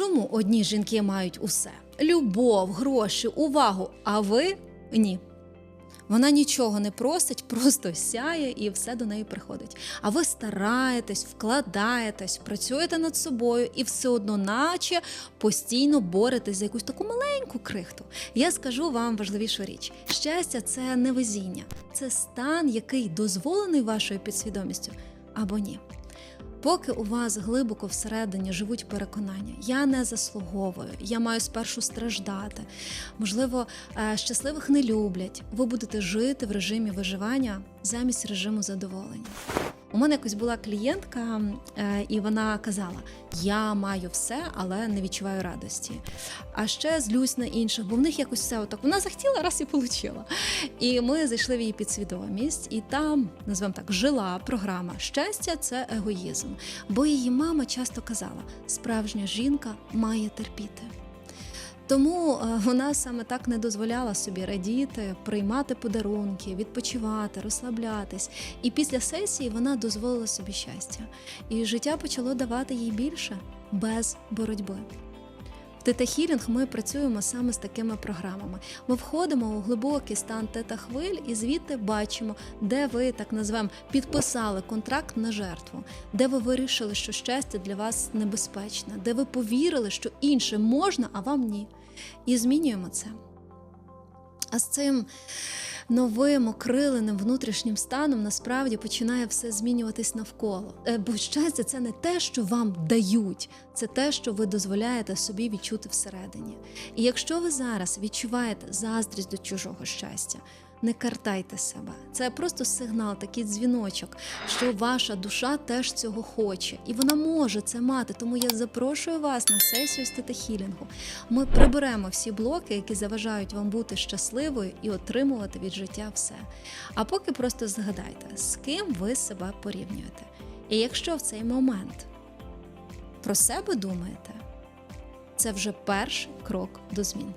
Чому одні жінки мають усе? Любов, гроші, увагу, а ви ні. Вона нічого не просить, просто сяє і все до неї приходить. А ви стараєтесь, вкладаєтесь, працюєте над собою і все одно, наче постійно боретесь за якусь таку маленьку крихту. Я скажу вам важливішу річ: щастя це не везіння, це стан, який дозволений вашою підсвідомістю або ні. Поки у вас глибоко всередині живуть переконання, я не заслуговую, я маю спершу страждати. Можливо, е, щасливих не люблять. Ви будете жити в режимі виживання замість режиму задоволення. У мене якось була клієнтка, е, і вона казала: Я маю все, але не відчуваю радості. А ще злюсь на інших, бо в них якось все отак. Вона захотіла, раз і отримала. І ми зайшли в її підсвідомість, і там, назвемо так, жила програма Щастя це егоїзм. Бо її мама часто казала: справжня жінка має терпіти. Тому е, вона саме так не дозволяла собі радіти, приймати подарунки, відпочивати, розслаблятись. І після сесії вона дозволила собі щастя. І життя почало давати їй більше без боротьби. В тета-хілінг ми працюємо саме з такими програмами. Ми входимо у глибокий стан тета-хвиль і звідти бачимо, де ви так назвемо підписали контракт на жертву, де ви вирішили, що щастя для вас небезпечне, де ви повірили, що інше можна, а вам ні. І змінюємо це. А з цим новим окриленим внутрішнім станом насправді починає все змінюватись навколо. Е, Бо щастя це не те, що вам дають, це те, що ви дозволяєте собі відчути всередині. І якщо ви зараз відчуваєте заздрість до чужого щастя, не картайте себе. Це просто сигнал, такий дзвіночок, що ваша душа теж цього хоче, і вона може це мати. Тому я запрошую вас на сесію з. Ми приберемо всі блоки, які заважають вам бути щасливою і отримувати від життя все. А поки просто згадайте, з ким ви себе порівнюєте. І якщо в цей момент про себе думаєте, це вже перший крок до змін.